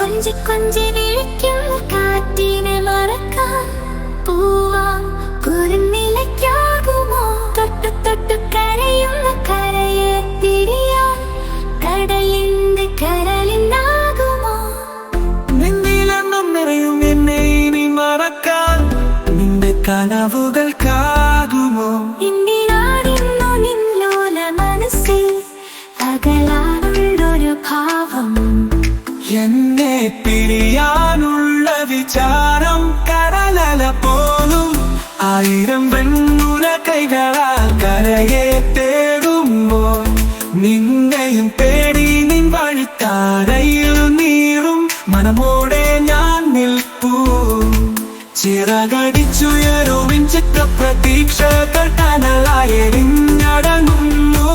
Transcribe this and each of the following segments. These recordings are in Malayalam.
കൊഞ്ചി കൊഞ്ചി വിളിക്കും കാറ്റിനെ മറക്കാം. പൂവാം കുരുന്നിലയ്ക്കാകുമോ തൊട്ടു തൊട്ടു കരയുന്ന കരയെ തിരിയാൻ കടലിന്റെ കരലിനാകുമോ നിന്നിലെന്നും നിറയും എന്നെ ഇനി മറക്കാൻ. നിന്റെ കനവുകൾക്കാകുമോ എന്തിനാടിന്നു നിന്നോല മനസ്സിൽ അകലാനുള്ളൊരു ഭാവം. എന്നെ പിരിയാനുള്ള വിചാരം കടലല പോലും. ആയിരം വെണ്ണുല കൈകളാൽ കരയെ തേടുമ്പോൾ നിന്നെയും തേടി നിൻ വഴിത്താരയിൽ നീറും. മനമോടെ ഞാൻ നിൽപ്പൂ. ചിറകടിച്ചുയരുവിൻ ചിത്ര പ്രതീക്ഷകൾ കനലായെരിഞ്ഞടങ്ങുന്നു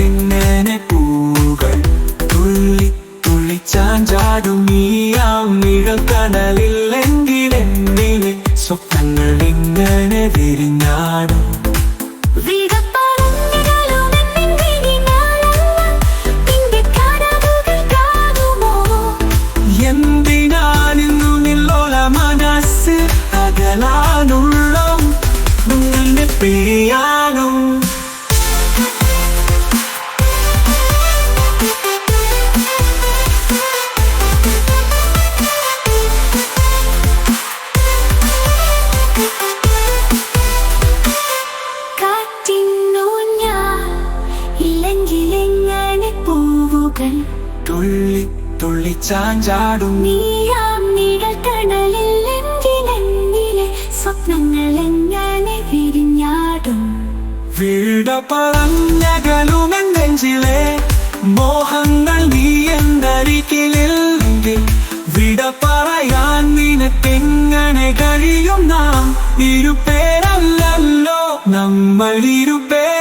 ഇങ്ങനെ പൂകൾ തുള്ളി തുള്ളിച്ചാൻ ചാടും ഈ ആ നിഴൽ കടലിൽ സ്വപ്നങ്ങൾ ഇങ്ങനെ വിരിഞ്ഞാടും. പൂവുകൾ. തുള്ളി തുള്ളി ചാഞ്ചാടും. നീയാം നിഴൽ കടലിൽ എന്തിനെന്നിലെ സ്വപ്നങ്ങൾ എങ്ങനെ വിരിഞ്ഞാടും. വീട പറഞ്ഞകലുമെൻ നെഞ്ചിലെ മോഹങ്ങൾ നീ എന്നരികിലില്ലെങ്കിൽ വിട പറയാൻ നിനക്കെങ്ങനെ കഴിയും നാം? ഇരുപേരല്ലല്ലോ നമ്മൾ ഇരുപേരല്ലല്ലോ